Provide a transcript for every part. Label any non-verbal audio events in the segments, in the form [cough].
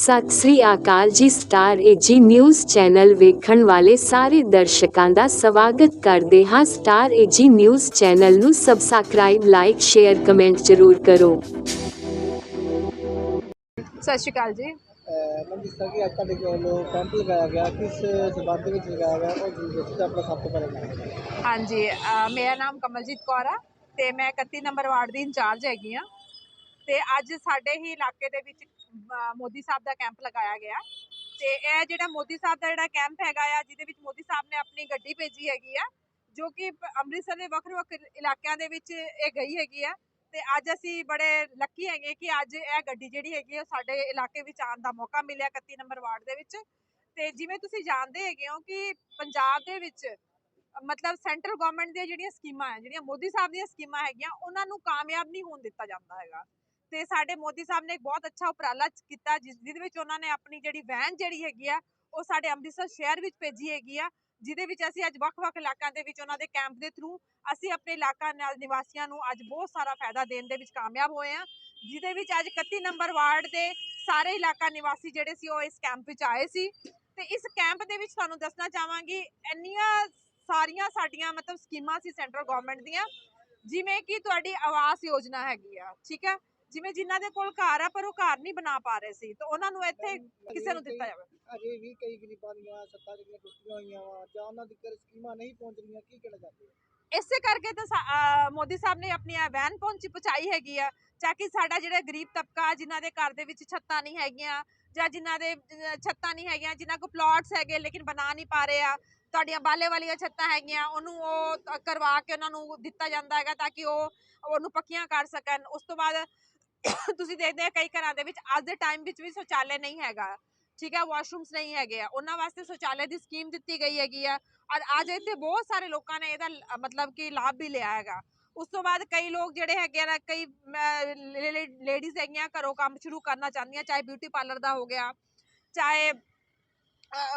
ਸਤਿ ਸ੍ਰੀ ਅਕਾਲ ਜੀ star AG news channel ਵੇਖਣ ਵਾਲੇ ਸਾਰੇ ਦਰਸ਼ਕਾਂ ਦਾ ਸਵਾਗਤ ਕਰਦੇ ਹਾਂ। ਸਟਾਰ ਏਜੀ ਨਿਊਜ਼ ਚੈਨਲ ਨੂੰ ਸਬਸਕ੍ਰਾਈਬ ਲਾਈਕ ਸ਼ੇਅਰ ਕਮੈਂਟ ਜ਼ਰੂਰ ਕਰੋ। ਸਤਿ ਸ਼੍ਰੀ ਅਕਾਲ ਜੀ। ਮੈਂ ਜਿਸ ਤਰ੍ਹਾਂ ਕਿ ਅੱਜ ਤੁਹਾਡੇ ਕੋਲ ਕੈਂਪ ਲਗਾਇਆ ਗਿਆ। ਕਿਸ ਸਬੰਧ ਵਿੱਚ ਲਗਾਇਆ ਗਿਆ ਉਹ ਜੀ ਦੱਸੋ ਤਾਂ ਆਪਣਾ ਸਭ ਤੋਂ ਪਹਿਲਾਂ ਨਾਮ ਹਾਂਜੀ ਅ, ਮੇਰਾ ਨਾਮ ਕਮਲਜੀਤ ਕੌਰ ਆ ਤੇ ਮੈਂ 31 ਨੰਬਰ ਵਾਰਡ ਦੀ ਇੰਚਾਰਜ ਹੈਗੀ ਆ। ਤੇ ਅੱਜ ਸਾਡੇ ਹੀ ਇਲਾਕੇ ਦੇ ਵਿੱਚ ਮੋਦੀ ਸਾਹਿਬ ਦਾ ਕੈਂਪ ਲਗਾਇਆ ਗਿਆ। ਤੇ ਇਹ ਜਿਹੜਾ ਮੋਦੀ ਸਾਹਿਬ ਦਾ ਜਿਹੜਾ ਕੈਂਪ ਹੈਗਾ ਆ, ਜਿਹਦੇ ਵਿੱਚ ਮੋਦੀ ਸਾਹਿਬ ਨੇ ਆਪਣੀ ਗੱਡੀ ਭੇਜੀ ਹੈਗੀ ਆ, ਜੋ ਕਿ ਅੰਮ੍ਰਿਤਸਰ ਦੇ ਵੱਖ ਵੱਖ ਇਲਾਕਿਆਂ ਦੇ ਵਿੱਚ ਇਹ ਗਈ ਹੈਗੀ ਆ। ਤੇ ਅੱਜ ਅਸੀਂ ਬੜੇ ਲੱਕੀ ਹੈਗੇ ਕਿ ਅੱਜ ਇਹ ਗੱਡੀ ਜਿਹੜੀ ਹੈਗੀ ਆ, ਉਹ ਸਾਡੇ ਇਲਾਕੇ ਵਿੱਚ ਆਉਣ ਦਾ ਮੌਕਾ ਮਿਲਿਆ 31 ਨੰਬਰ ਵਾਰਡ ਦੇ ਵਿੱਚ। ਤੇ ਜਿਵੇਂ ਤੁਸੀਂ ਜਾਣਦੇ ਹੈਗੇ ਹੋ ਕਿ ਪੰਜਾਬ ਦੇ ਵਿੱਚ, ਮਤਲਬ ਸੈਂਟਰਲ ਗਵਰਨਮੈਂਟ ਦੀਆਂ ਜਿਹੜੀਆਂ ਸਕੀਮਾਂ ਹੈ ਜਿਹੜੀਆਂ ਮੋਦੀ ਸਾਹਿਬ ਦੀਆਂ ਸਕੀਮਾਂ ਹੈਗੀਆਂ, ਉਹਨਾਂ ਨੂੰ ਕਾਮਯਾਬ ਨਹੀਂ ਹੋਣ ਦਿੱਤਾ ਜਾਂਦਾ ਹੈਗਾ। ਤੇ ਸਾਡੇ ਮੋਦੀ ਸਾਹਿਬ ਨੇ ਇੱਕ ਬਹੁਤ ਅੱਛਾ ਉਪਰਾਲਾ ਕੀਤਾ, ਜਿਸ ਜਿਹਦੇ ਵਿੱਚ ਉਹਨਾਂ ਨੇ ਆਪਣੀ ਜਿਹੜੀ ਵੈਨ ਜਿਹੜੀ ਹੈਗੀ ਆ, ਉਹ ਸਾਡੇ ਅੰਮ੍ਰਿਤਸਰ ਸ਼ਹਿਰ ਵਿੱਚ ਭੇਜੀ ਹੈਗੀ ਆ, ਜਿਹਦੇ ਵਿੱਚ ਅਸੀਂ ਅੱਜ ਵੱਖ-ਵੱਖ ਇਲਾਕਿਆਂ ਦੇ ਵਿੱਚ ਉਹਨਾਂ ਦੇ ਕੈਂਪ ਦੇ ਥਰੂ ਅਸੀਂ ਆਪਣੇ ਇਲਾਕਾ ਨਾਲ ਨਿਵਾਸੀਆਂ ਨੂੰ ਅੱਜ ਬਹੁਤ ਸਾਰਾ ਫਾਇਦਾ ਦੇਣ ਦੇ ਵਿੱਚ ਕਾਮਯਾਬ ਹੋਏ ਆ, ਜਿਹਦੇ ਵਿੱਚ ਅੱਜ 31 ਨੰਬਰ ਵਾਰਡ ਦੇ ਸਾਰੇ ਇਲਾਕਾ ਨਿਵਾਸੀ ਜਿਹੜੇ ਸੀ, ਉਹ ਇਸ ਕੈਂਪ ਵਿੱਚ ਆਏ ਸੀ। ਤੇ ਇਸ ਕੈਂਪ ਦੇ ਵਿੱਚ ਤੁਹਾਨੂੰ ਦੱਸਣਾ ਚਾਹਾਂਗੀ, ਇੰਨੀਆਂ ਸਾਰੀਆਂ ਸਾਡੀਆਂ ਮਤਲਬ ਸਕੀਮਾਂ ਸੀ ਸੈਂਟਰਲ ਗਵਰਨਮੈਂਟ ਦੀਆਂ, ਜਿਵੇਂ ਕਿ ਤੁਹਾਡੀ ਆਵਾਸ ਯੋਜਨਾ ਹੈਗੀ ਆ, ਠੀਕ ਹੈ ਜਿਵੇਂ ਜਿਨ੍ਹਾਂ ਦੇ ਕੋਲ ਘਰ ਆ ਪਰ ਉਹ ਘਰ ਨਹੀਂ ਬਣਾ ਪਾ ਰਹੇ ਸੀ ਤਾਂ ਉਹਨਾਂ ਨੂੰ ਇੱਥੇ ਕਿਸੇ ਨੂੰ ਦਿੱਤਾ ਜਾਵੇ। ਅਜੇ ਵੀ ਕਈ ਗਰੀਬਾਂ ਦੀਆਂ ਸੱਤਾਂ ਜਿਹੜੀਆਂ ਟੁੱਟੀਆਂ ਹੋਈਆਂ ਵਾ ਜਾਂ ਉਹਨਾਂ ਦੀ ਕਰ ਸਕੀਮਾਂ ਨਹੀਂ ਪਹੁੰਚ ਰਹੀਆਂ ਕੀ ਕਹਿਣਾ ਚਾਹੁੰਦੇ ਹੋ ਇਸੇ ਕਰਕੇ ਤਾਂ ਮੋਦੀ ਸਾਹਿਬ ਨੇ ਆਪਣੀ ਇਹ ਵੈਨ ਪਹੁੰਚੀ ਪਹੁੰਚਾਈ ਹੈਗੀ ਆ ਤਾਂ ਕਿ ਸਾਡਾ ਜਿਹੜਾ ਗਰੀਬ ਤਬਕਾ ਜਿਨ੍ਹਾਂ ਦੇ ਘਰ ਦੇ ਵਿੱਚ ਛੱਤਾਂ ਨਹੀਂ ਹੈਗੀਆਂ ਜਾਂ ਜਿਨ੍ਹਾਂ ਦੇ ਛੱਤਾਂ ਨਹੀਂ ਹੈਗੀਆਂ ਜਿਨ੍ਹਾਂ ਕੋਲ ਪਲਾਟਸ ਹੈਗੇ ਲੇਕਿਨ ਬਣਾ ਨਹੀਂ ਪਾ ਰਹੇ ਆ ਤੁਹਾਡੀਆਂ ਬਾਲੇ ਵਾਲੀਆਂ ਛੱਤਾਂ ਹੈਗੀਆਂ ਉਹਨੂੰ ਉਹ ਕਰਵਾ ਕੇ ਉਹਨਾਂ ਨੂੰ ਦਿੱਤਾ ਜਾਂਦਾ ਹੈਗਾ ਤਾਂ ਕਿ ਉਹ ਉਹਨੂੰ ਪੱਕੀਆਂ ਕਰ ਸਕਣ। ਉਸ ਤੋਂ ਬਾਅਦ [coughs] ਤੁਸੀਂ ਦੇਖਦੇ ਆ ਕਈ ਘਰਾਂ ਦੇ ਵਿੱਚ ਅੱਜ ਦੇ ਟਾਈਮ ਵਿੱਚ ਵੀ ਸ਼ੌਚਾਲਯ ਨਹੀਂ ਹੈਗਾ। ਠੀਕ ਹੈ ਵਾਸ਼ਰੂਮਸ ਨਹੀਂ ਹੈਗੇ ਆ। ਉਹਨਾਂ ਵਾਸਤੇ ਸ਼ੌਚਾਲਯ ਦੀ ਸਕੀਮ ਦਿੱਤੀ ਗਈ ਹੈਗੀ ਆ। ਔਰ ਅੱਜ ਇੱਥੇ ਬਹੁਤ ਸਾਰੇ ਲੋਕਾਂ ਨੇ ਇਹਦਾ ਮਤਲਬ ਕਿ ਲਾਭ ਵੀ ਲਿਆ ਹੈਗਾ। ਉਸ ਤੋਂ ਬਾਅਦ ਕਈ ਲੋਕ ਜਿਹੜੇ ਹੈਗੇ ਆ ਕਈ ਲੇਡੀਜ਼ ਹੈਗੀਆਂ ਘਰੋਂ ਕੰਮ ਸ਼ੁਰੂ ਕਰਨਾ ਚਾਹੁੰਦੀਆਂ ਚਾਹੇ ਬਿਊਟੀ ਪਾਰਲਰ ਦਾ ਹੋ ਗਿਆ ਚਾਹੇ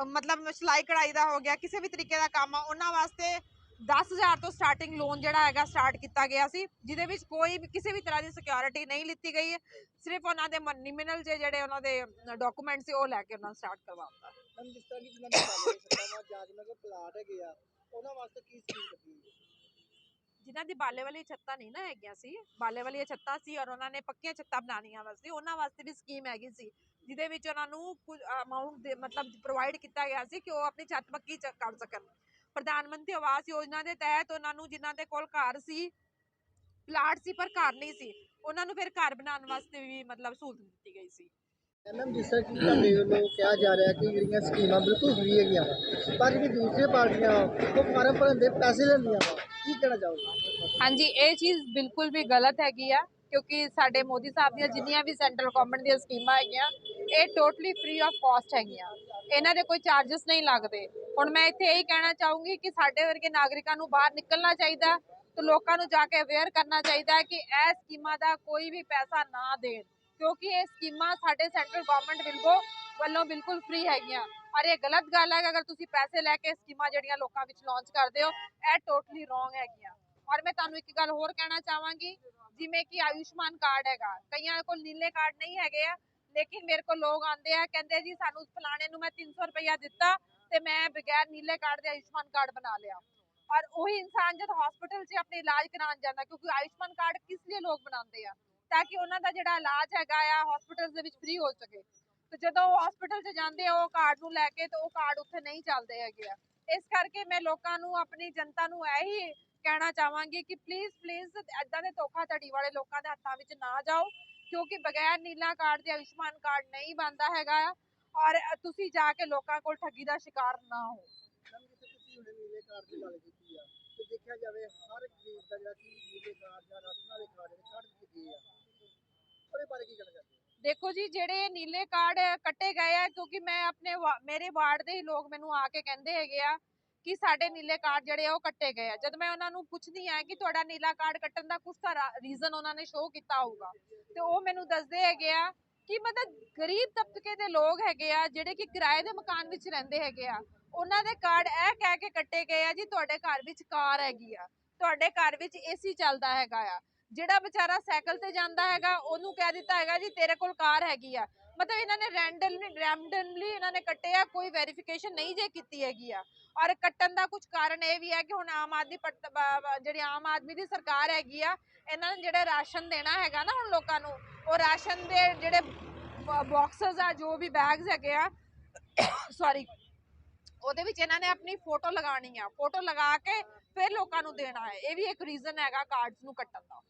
ਮਤਲਬ ਸਿਲਾਈ ਕਢਾਈ ਦਾ ਹੋ ਗਿਆ ਕਿਸੇ ਵੀ ਤਰੀਕੇ ਦਾ ਕੰਮ ਆ ਉਹਨਾਂ ਵਾਸਤੇ 10000 ਤੋਂ ਸਟਾਰਟਿੰਗ ਲੋਨ ਜਿਹੜਾ ਹੈਗਾ ਸਟਾਰਟ ਕੀਤਾ ਗਿਆ ਸੀ ਜਿਹਦੇ ਵਿੱਚ ਕੋਈ ਵੀ ਕਿਸੇ ਵੀ ਤਰ੍ਹਾਂ ਦੀ ਸਿਕਿਉਰਿਟੀ ਨਹੀਂ ਲਿੱਤੀ ਗਈ ਹੈ। ਸਿਰਫ ਉਹਨਾਂ ਦੇ ਨਿਮਿਨਲ ਜਿਹੜੇ ਉਹਨਾਂ ਦੇ ਡਾਕੂਮੈਂਟ ਸੀ ਉਹ ਲੈ ਕੇ ਉਹਨਾਂ ਸਟਾਰਟ ਕਰਵਾਉਂਦਾ ਮੈਂ ਜਿਸ ਤਰ੍ਹਾਂ ਕਿ ਜਿਨ੍ਹਾਂ ਦੇ ਬਾਲੇ ਸੱਤਾਂ ਵਾ ਜਾਂ ਜਿਨ੍ਹਾਂ ਕੋਲ ਪਲਾਟ ਹੈਗੇ ਆ ਉਹਨਾਂ ਵਾਸਤੇ ਕੀ ਸਕੀਮ ਕੱਢੀ ਹੋਈ ਹੈ? ਜਿਨ੍ਹਾਂ ਦੀ ਬਾਲੇ ਵਾਲੀ ਛੱਤਾਂ ਨਹੀਂ ਨਾ ਹੈਗੀਆਂ ਸੀ ਬਾਲੇ ਵਾਲੀਆਂ ਛੱਤਾਂ ਸੀ ਔਰ ਉਹਨਾਂ ਨੇ ਪੱਕੀਆਂ ਛੱਤਾਂ ਬਣਾਉਣੀਆਂ ਵਾਸਤੇ ਉਹਨਾਂ ਵਾਸਤੇ ਵੀ ਸਕੀਮ ਹੈਗੀ ਸੀ ਜਿਹਦੇ ਵਿੱਚ ਉਹਨਾਂ ਨੂੰ ਕੁਝ ਅਮਾਉਂਟ ਮਤਲਬ ਪ੍ਰੋਵਾਈਡ ਕੀਤਾ ਗਿਆ ਸੀ ਕਿ ਉਹ ਆਪਣੀ ਛੱਤ ਪੱਕੀ ਕਰ ਸਕਣ। ਪ੍ਰਧਾਨ ਮੰਤਰੀ ਆਵਾਸ ਯੋਜਨਾ ਦੇ ਤਹਿਤ ਉਹਨਾਂ ਨੂੰ ਜਿਨ੍ਹਾਂ ਦੇ ਕੋਲ ਘਰ ਸੀ ਪਲਾਟ ਸੀ ਪਰ ਘਰ ਨਹੀਂ ਸੀ ਉਹਨਾਂ ਨੂੰ ਫਿਰ ਘਰ ਬਣਾਉਣ ਵਾਸਤੇ ਵੀ ਮਤਲਬ ਸਹੂਲਤ ਦਿੱਤੀ ਗਈ ਸੀ। ਮੈਮ ਜਿਸ ਤਰ੍ਹਾਂ ਕਿ ਤੁਹਾਡੇ ਵੱਲੋਂ ਕਿਹਾ ਜਾ ਰਿਹਾ ਕਿ ਜਿਹੜੀਆਂ ਸਕੀਮਾਂ ਬਿਲਕੁਲ ਫ੍ਰੀ ਹੈਗੀਆਂ ਵਾ ਪਰ ਜਿਹੜੀ ਦੂਸਰੀਆਂ ਪਾਰਟੀਆਂ ਉਹ ਫਾਰਮ ਭਰਨ ਦੇ ਪੈਸੇ ਲੈਂਦੀਆਂ ਵਾ ਕੀ ਕਹਿਣਾ ਚਾਹੋਗੇ? ਹਾਂਜੀ ਇਹ ਚੀਜ਼ ਬਿਲਕੁਲ ਵੀ ਗਲਤ ਹੈਗੀ ਆ। ਕਿਉਂਕਿ ਸਾਡੇ ਮੋਦੀ ਸਾਹਿਬ ਦੀਆਂ ਜਿੰਨੀਆਂ ਵੀ ਸੈਂਟਰਲ ਗਵਰਨਮੈਂਟ ਦੀਆਂ ਸਕੀਮਾਂ ਹੈਗੀਆਂ, ਇਹ ਟੋਟਲੀ ਫ੍ਰੀ ਆਫ ਕਾਸਟ ਹੈਗੀਆਂ। ਇਹਨਾਂ ਦੇ ਕੋਈ ਚਾਰजेस ਨਹੀਂ ਲੱਗਦੇ। ਹੁਣ ਮੈਂ ਇੱਥੇ ਇਹੀ ਕਹਿਣਾ ਚਾਹੂੰਗੀ ਕਿ ਸਾਡੇ ਵਰਗੇ ਨਾਗਰਿਕਾਂ ਨੂੰ ਬਾਹਰ ਨਿਕਲਣਾ ਚਾਹੀਦਾ ਤੇ ਲੋਕਾਂ ਨੂੰ ਜਾ ਕੇ ਅਵੇਅਰ ਕਰਨਾ ਚਾਹੀਦਾ ਕਿ ਇਹ ਸਕੀਮਾਂ ਦਾ ਕੋਈ ਵੀ ਪੈਸਾ ਨਾ ਦੇਣ। ਕਿਉਂਕਿ ਇਹ ਸਕੀਮਾਂ ਸਾਡੇ ਸੈਂਟਰਲ ਗਵਰਨਮੈਂਟ ਵੱਲੋਂ ਵੱਲੋਂ ਬਿਲਕੁਲ ਫ੍ਰੀ ਹੈਗੀਆਂ। ਔਰ ਇਹ ਗਲਤ ਗੱਲ ਹੈ ਕਿ ਅਗਰ ਤੁਸੀਂ ਪੈਸੇ ਲੈ ਕੇ ਸਕੀਮਾਂ ਜਿਹੜੀਆਂ ਲੋਕਾਂ ਵਿੱਚ ਲਾਂਚ ਕਰਦੇ ਹੋ, ਇਹ ਟੋਟਲੀ ਰੋਂਗ ਹੈਗੀਆਂ। ਔਰ ਮੈਂ ਤੁਹਾਨੂੰ ਇੱਕ ਗੱਲ ਹੋਰ ਕਹਿਣਾ ਚਾਹਾਂਗੀ, ਜਿਵੇਂ ਕਿ ਆਯੁਸ਼ਮਾਨ ਕਾਰਡ ਹੈਗਾ। ਕਈਆਂ ਕੋਲ ਨੀਲੇ ਕਾਰਡ ਨਹੀਂ ਹੈਗੇ ਆ, ਲੇਕਿਨ ਮੇਰੇ ਕੋਲ ਲੋਕ ਆਉਂਦੇ ਆ, ਕਹਿੰਦੇ ਜੀ ਸਾਨੂੰ ਫਲਾਣੇ ਨੂੰ ਮੈਂ 300 ਰੁਪਇਆ ਦਿੱਤਾ ਤੇ ਮੈਂ ਬਗੈਰ ਨੀਲੇ ਕਾਰਡ ਦੇ ਆਯੁਸ਼ਮਾਨ ਕਾਰਡ ਬਣਾ ਲਿਆ। ਔਰ ਉਹੀ ਇਨਸਾਨ ਜਦ ਹਸਪੀਟਲ 'ਚ ਆਪਣੇ ਇਲਾਜ ਕਰਾਉਣ ਜਾਂਦਾ, ਕਿਉਂਕਿ ਆਯੁਸ਼ਮਾਨ ਕਾਰਡ ਕਿਸ ਲਈ ਲੋਕ ਬਣਾਉਂਦੇ ਆ? ਤਾਂ ਕਿ ਉਹਨਾਂ ਦਾ ਜਿਹੜਾ ਇਲਾਜ ਹੈਗਾ ਆ ਹਸਪੀਟਲ ਦੇ ਵਿੱਚ ਫ੍ਰੀ ਹੋ ਸਕੇ। ਤੇ ਜਦੋਂ ਉਹ ਹਸਪੀਟਲ 'ਚ ਜਾਂਦੇ ਆ, ਉਹ ਕਾਰਡ ਨੂੰ ਲੈ ਕੇ ਤੇ ਉਹ ਕਾਰਡ ਉੱਥੇ ਨਹੀਂ ਚੱਲਦੇ ਹੈਗੇ ਆ। ਇਸ ਕਰਕੇ ਮੈਂ ਲੋਕਾਂ ਨੂੰ, ਆਪਣੀ ਜਨਤਾ ਨੂੰ ਇਹੀ ਕਹਿਣਾ ਚਾਹਾਂਗੀ ਕਿ ਪਲੀਜ਼ ਪਲੀਜ਼ ਐਦਾਂ ਦੇ ਧੋਖਾਧੜੀ ਵਾਲੇ ਲੋਕਾਂ ਦੇ ਹੱਥਾਂ ਵਿੱਚ ਨਾ ਜਾਓ ਕਿਉਂਕਿ ਬਗੈਰ ਨੀਲਾ ਕਾਰਡ ਦੇ ਆਯੁਸ਼ਮਾਨ ਕਾਰਡ ਨਹੀਂ ਬਣਦਾ ਹੈਗਾ ਆ ਔਰ ਤੁਸੀਂ ਜਾ ਕੇ ਲੋਕਾਂ ਕੋਲ ਠੱਗੀ ਦਾ ਸ਼ਿਕਾਰ ਨਾ ਹੋ। ਮੈਮ ਜਿੱਥੇ ਤੁਸੀਂ ਹੁਣੇ ਨੀਲੇ ਕਾਰਡ ਦੀ ਗੱਲ ਕੀਤੀ ਆ ਤੇ ਦੇਖਿਆ ਜਾਵੇ ਹਰ ਗਰੀਬ ਦਾ ਜਿਹੜਾ ਕਿ ਨੀਲੇ ਕਾਰਡ ਜਾਂ ਰਾਸ਼ਨ ਵਾਲੇ ਕਾਰਡ ਜਿਹੜੇ ਕੱਢ ਦਿੱਤੇ ਗਏ ਆ। ਉਹਦੇ ਬਾਰੇ ਕੀ ਕਹਿਣਾ ਚਾਹੁੰਦੇ ਹੋ? ਦੇਖੋ ਜੀ ਜਿਹੜੇ ਨੀਲੇ ਕਾਰਡ ਕੱਟੇ ਗਏ ਆ ਕਿਉਂਕਿ ਮੈਂ ਆਪਣੇ ਮੇਰੇ ਵਾਰਡ ਦੇ ਹੀ ਲੋਕ ਮੈਨੂੰ ਆ ਕੇ ਕਹਿੰਦੇ ਹੈਗੇ ਆ ਕਿ ਸਾਡੇ ਨੀਲੇ ਕਾਰਡ ਜਿਹੜੇ ਆ ਉਹ ਕੱਟੇ ਗਏ ਆ। ਜਦ ਮੈਂ ਉਹਨਾਂ ਨੂੰ ਪੁੱਛਦੀ ਆ ਕਿ ਤੁਹਾਡਾ ਨੀਲਾ ਕਾਰਡ ਕੱਟਣ ਦਾ ਕੁਝ ਤਾਂ ਰੀਜ਼ਨ ਉਹਨਾਂ ਨੇ ਸ਼ੋਅ ਕੀਤਾ ਹੋਊਗਾ, ਤੇ ਉਹ ਮੈਨੂੰ ਦੱਸਦੇ ਹੈਗੇ ਆ ਕਿ ਮਤਲਬ ਗਰੀਬ ਤਬਕੇ ਦੇ ਲੋਕ ਹੈਗੇ ਆ, ਜਿਹੜੇ ਕਿ ਕਿਰਾਏ ਦੇ ਮਕਾਨ ਵਿੱਚ ਰਹਿੰਦੇ ਹੈਗੇ ਆ, ਉਹਨਾਂ ਦੇ ਕਾਰਡ ਇਹ ਕਹਿ ਕੇ ਕੱਟੇ ਗਏ ਆ ਜੀ, ਤੁਹਾਡੇ ਘਰ ਵਿੱਚ ਕਾਰ ਹੈਗੀ ਆ, ਤੁਹਾਡੇ ਘਰ ਵਿੱਚ ਏਸੀ ਚੱਲਦਾ ਹੈਗਾ ਆ, ਜਿਹੜਾ ਵਿਚਾਰਾ ਸਾਈਕਲ ਤੇ ਜਾਂਦਾ ਹੈਗਾ, ਉਹਨੂੰ ਕਹਿ ਦਿੱਤਾ ਹੈਗਾ ਜੀ, ਤੇਰੇ ਕੋਲ ਕਾਰ ਹੈਗੀ ਆ। ਮਤਲਬ ਇਹਨਾਂ ਨੇ ਰੈਂਡਮਲੀ ਰੈਂਡਮਲੀ ਇਹਨਾਂ ਨੇ ਕੱਟਿਆ ਕੋਈ ਵੈਰੀਫਿਕੇਸ਼ਨ ਨਹੀਂ ਜੇ ਕੀਤੀ ਹੈਗੀ ਆ। ਔਰ ਕੱਟਣ ਦਾ ਕੁਝ ਕਾਰਨ ਇਹ ਵੀ ਹੈ ਕਿ ਹੁਣ ਆਮ ਆਦਮੀ ਜਿਹੜੀ ਆਮ ਆਦਮੀ ਦੀ ਸਰਕਾਰ ਹੈਗੀ ਆ, ਇਹਨਾਂ ਨੇ ਜਿਹੜਾ ਰਾਸ਼ਨ ਦੇਣਾ ਹੈਗਾ ਨਾ ਹੁਣ ਲੋਕਾਂ ਨੂੰ, ਉਹ ਰਾਸ਼ਨ ਦੇ ਜਿਹੜੇ ਬਾਕਸਸ ਆ, ਜੋ ਵੀ ਬੈਗਸ ਹੈਗੇ ਆ ਸੌਰੀ ਉਹਦੇ ਵਿੱਚ ਇਹਨਾਂ ਨੇ ਆਪਣੀ ਫੋਟੋ ਲਗਾਣੀ ਆ ਫੋਟੋ ਲਗਾ ਕੇ ਫਿਰ ਲੋਕਾਂ ਨੂੰ ਦੇਣਾ ਹੈ, ਇਹ ਵੀ ਇੱਕ ਰੀਜ਼ਨ ਹੈਗਾ ਕਾਰਡਸ ਨੂੰ ਕੱਟਣ ਦਾ।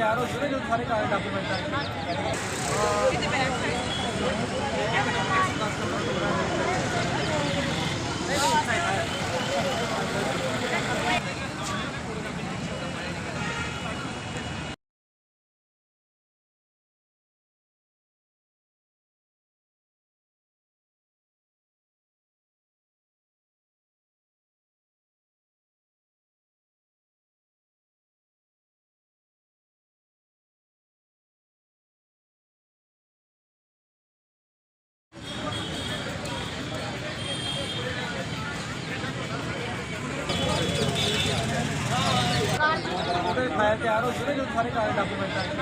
ਉਹਦੇ ਫਾਈਲ ਤਿਆਰ ਹੋ కట్టారు సరే కాదు డబ్బులు పెట్టాలి